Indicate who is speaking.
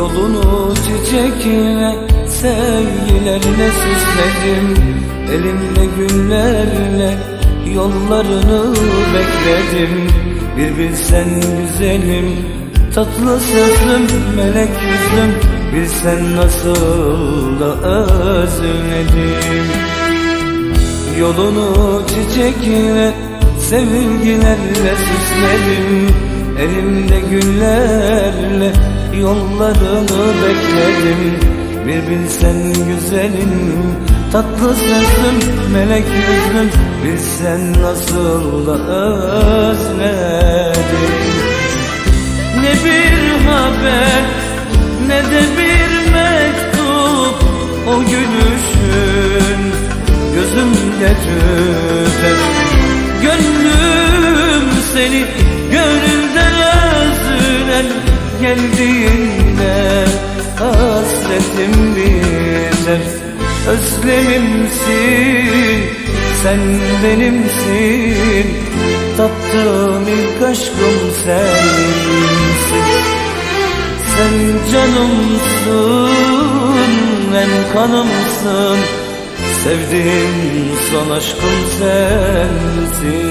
Speaker 1: Yolunu çiçekle sevgilerle süsledim. Elimde güllerle yollarını bekledim. Bir bilsen güzelim tatlı sözlüm melek yüzlüm. Bilsen nasıl da özledim. Yolunu çiçekle sevgilerle süsledim. Elimde güllerle yollarını bekledim Bir bilsen güzelim tatlı sözlüm melek yüzlüm Bilsen nasıl da özledim. Ne bir haber ne de bir mektup. O gülüşün gözümde tüter. Gönlüm seni Geldiğinde hasretim biter. Özlemimsin sen benimsin. Tattığım ilk aşkım sensin. Sen canımsın en kanımsın. Sevdiğim son aşkım sensin